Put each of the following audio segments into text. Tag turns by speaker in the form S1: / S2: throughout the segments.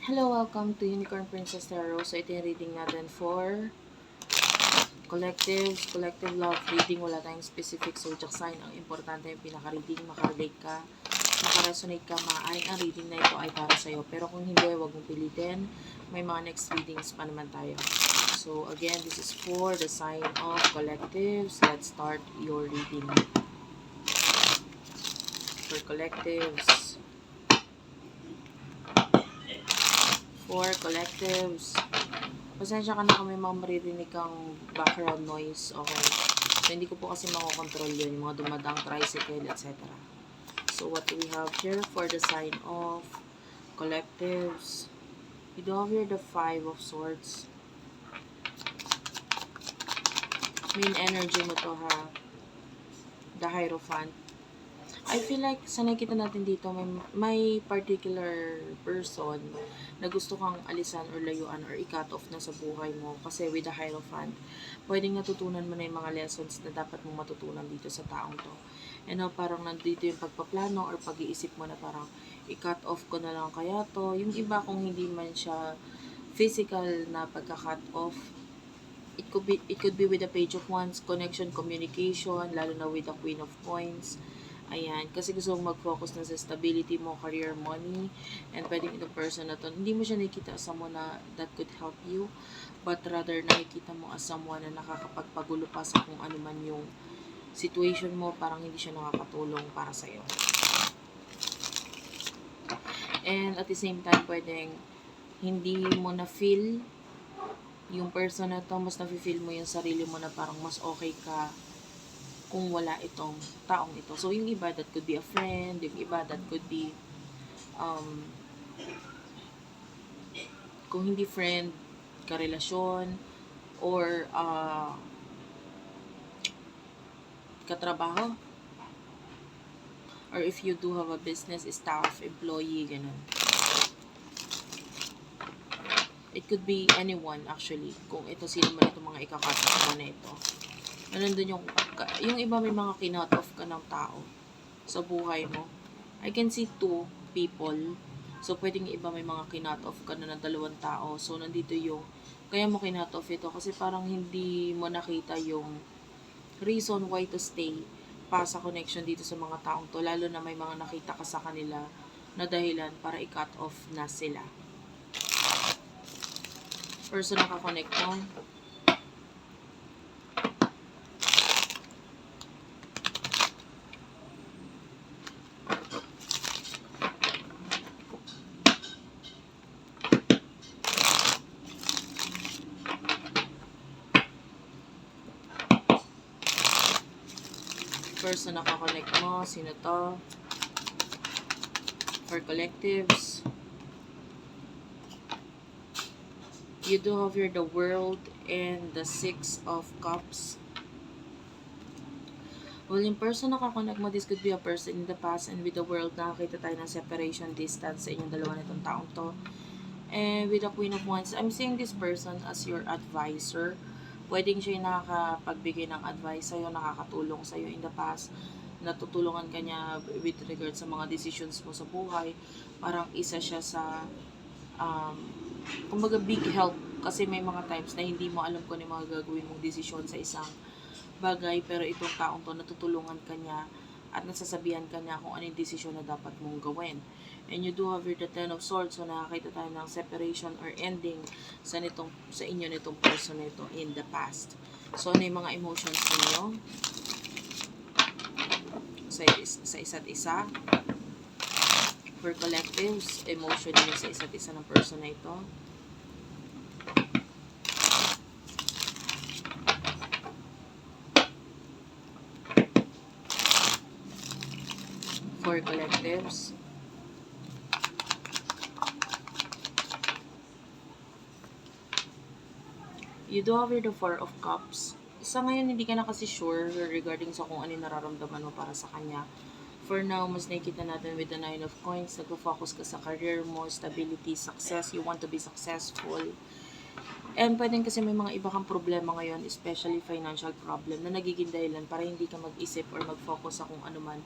S1: Hello, welcome to Unicorn Princess Tarot. So, ito yung reading natin for collectives, collective love reading. Wala tayong specific zodiac sign. Ang importante yung pinaka-reading, makarelate ka, makaresonate ka. Maaaring ang reading na ito ay para sa'yo. Pero kung hindi, huwag mong pilitin. May mga next readings pa naman tayo. So, again, this is for the sign of collectives. Let's start your reading. For collectives. For collectives. Pasensya ka na kung may mga maririnig kang background noise. Okay. So, hindi ko po kasi makokontrol yun. Yung mga dumadang tricycle, etc. So, what do we have here for the sign of collectives? You do have here the Five of Swords. Main energy mo to ha. The Hierophant. I feel like sa nakikita natin dito, may, may particular person na gusto kang alisan or layuan or i-cut off na sa buhay mo. Kasi with the Hierophant, pwedeng natutunan mo na yung mga lessons na dapat mong matutunan dito sa taong to. And now, parang nandito yung pagpaplano or pag-iisip mo na parang i-cut off ko na lang kaya to. Yung iba kung hindi man siya physical na pagka-cut off, it could be it could be with the page of wands connection communication lalo na with the queen of coins ayan kasi gusto mong mag-focus na sa stability mo career money and pwedeng itong person na to. Hindi mo siya nakikita as someone na that could help you but rather nakikita mo as someone na nakakapagpagulo pa sa kung ano man yung situation mo parang hindi siya nakakatulong para sa iyo and at the same time pwedeng hindi mo na feel yung person na to, mas nafe-feel mo yung sarili mo na parang mas okay ka kung wala itong taong ito. So, yung iba, that could be a friend, yung iba, that could be, um, kung hindi friend, karelasyon, or, uh, katrabaho, or if you do have a business, staff, employee, ganun. It could be anyone actually. Kung ito sino man itong mga ikakatas mo na ito. Na nandun yung, yung iba may mga kinot off ka ng tao sa buhay mo. I can see two people. So, pwedeng iba may mga kinot off ka na ng dalawang tao. So, nandito yung, kaya mo kinot off ito kasi parang hindi mo nakita yung reason why to stay pa sa connection dito sa mga taong to. Lalo na may mga nakita ka sa kanila na dahilan para i-cut off na sila person nakakonect mo. Person nakakonect mo, sino to? For collectives. you do have here the world and the six of cups. Well, yung person na kakonect mo, this could be a person in the past and with the world, nakakita tayo ng separation distance sa inyong dalawa nitong taong to. And with the Queen of Wands, I'm seeing this person as your advisor. Pwedeng siya yung nakakapagbigay ng advice sa'yo, nakakatulong sa'yo in the past. Natutulungan ka niya with regard sa mga decisions mo sa buhay. Parang isa siya sa um, kumbaga big help kasi may mga times na hindi mo alam kung ano yung mga gagawin mong desisyon sa isang bagay pero itong taong to natutulungan ka niya at nasasabihan ka niya kung ano yung desisyon na dapat mong gawin. And you do have your the Ten of Swords so nakakita tayo ng separation or ending sa nitong sa inyo nitong person nito in the past. So ano yung mga emotions ninyo? Sa, sa isa't isa for collectives, emotion niyo sa isa't isa ng person na ito. For collectives. You do have the Four of Cups. Sa ngayon, hindi ka na kasi sure regarding sa kung ano yung nararamdaman mo para sa kanya for now, mas nakikita natin with the Nine of Coins, nag-focus ka sa career mo, stability, success, you want to be successful. And pwedeng kasi may mga iba kang problema ngayon, especially financial problem, na nagiging dahilan para hindi ka mag-isip or mag-focus sa kung ano man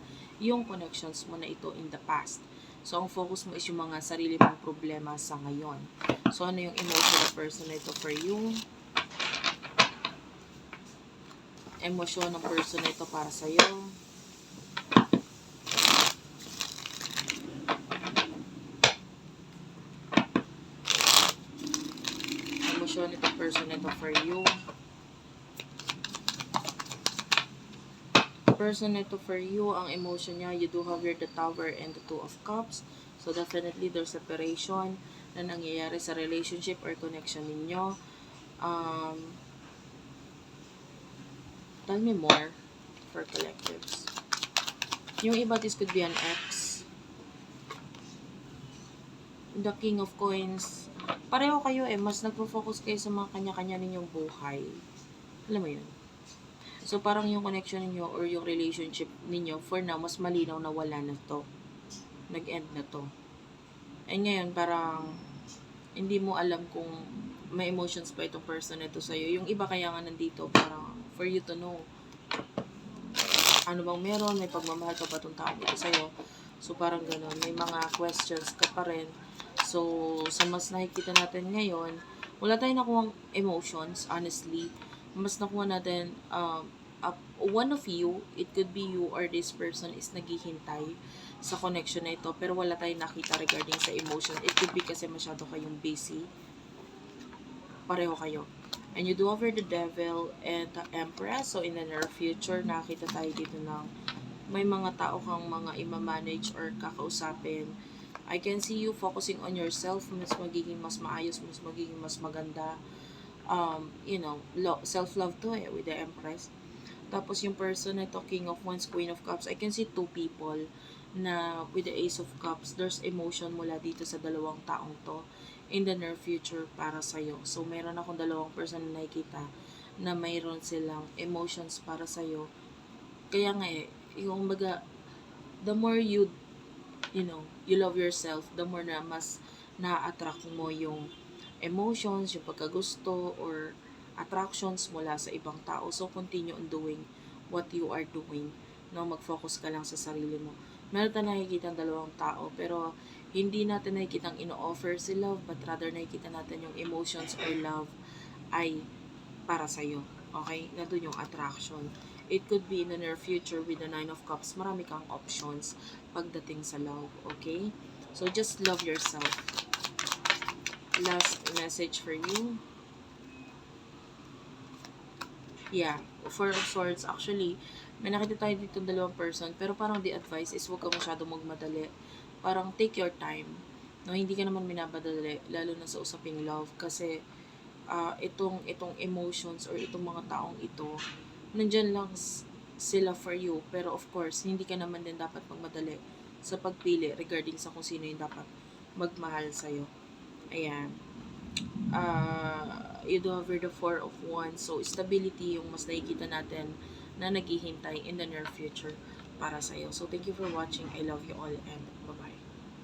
S1: yung connections mo na ito in the past. So, ang focus mo is yung mga sarili mong problema sa ngayon. So, ano yung emotional person na ito for you? Emosyon ng person na ito para sa'yo. Emosyon nitong person ito for you. person nito for you, ang emotion niya, you do have here the tower and the two of cups. So, definitely, there's separation na nangyayari sa relationship or connection ninyo. Um, tell me more for collectives. Yung iba, this could be an ex. The King of Coins. Pareho kayo eh. Mas nagpo-focus kayo sa mga kanya-kanya ninyong buhay. Alam mo yun? So, parang yung connection ninyo or yung relationship ninyo, for now, mas malinaw na wala na to. Nag-end na to. And ngayon, parang, hindi mo alam kung may emotions pa itong person na ito sa'yo. Yung iba kaya nga nandito, parang, for you to know, ano bang meron, may pagmamahal ka ba itong tao ito sa'yo. So, parang gano'n, may mga questions ka pa rin. So, sa mas nakikita natin ngayon, wala tayong nakuha emotions, honestly mas nakuha natin, um, up, one of you, it could be you or this person is naghihintay sa connection na ito, pero wala tayong nakita regarding sa emotion. It could be kasi masyado kayong busy. Pareho kayo. And you do over the devil and the empress. So, in the near future, nakita tayo dito ng may mga tao kang mga ima-manage or kakausapin. I can see you focusing on yourself. Mas magiging mas maayos, mas magiging mas maganda um, you know, lo- self-love to eh, with the Empress. Tapos yung person na to, King of Wands, Queen of Cups, I can see two people na with the Ace of Cups, there's emotion mula dito sa dalawang taong to in the near future para sa'yo. So, meron akong dalawang person na nakikita na mayroon silang emotions para sa'yo. Kaya nga eh, yung baga, the more you, you know, you love yourself, the more na mas na-attract mo yung emotions, yung pagkagusto, or attractions mula sa ibang tao. So, continue on doing what you are doing. No, mag-focus ka lang sa sarili mo. Meron tayong nakikita ang dalawang tao, pero hindi natin nakikita ang ino-offer si love, but rather nakikita natin yung emotions or love ay para sa'yo. Okay? Nandun yung attraction. It could be in the near future with the Nine of Cups. Marami kang options pagdating sa love. Okay? So, just love yourself last message for you. Yeah, Four of Swords. Actually, may nakita tayo dito dalawang person, pero parang the advice is huwag ka masyado magmadali. Parang take your time. No, hindi ka naman minabadali, lalo na sa usaping love, kasi uh, itong, itong emotions or itong mga taong ito, nandyan lang sila for you. Pero of course, hindi ka naman din dapat magmadali sa pagpili regarding sa kung sino yung dapat magmahal sa'yo. Ayan. Uh, you do have the four of wands. So, stability yung mas nakikita natin na naghihintay in the near future para sa'yo. So, thank you for watching. I love you all and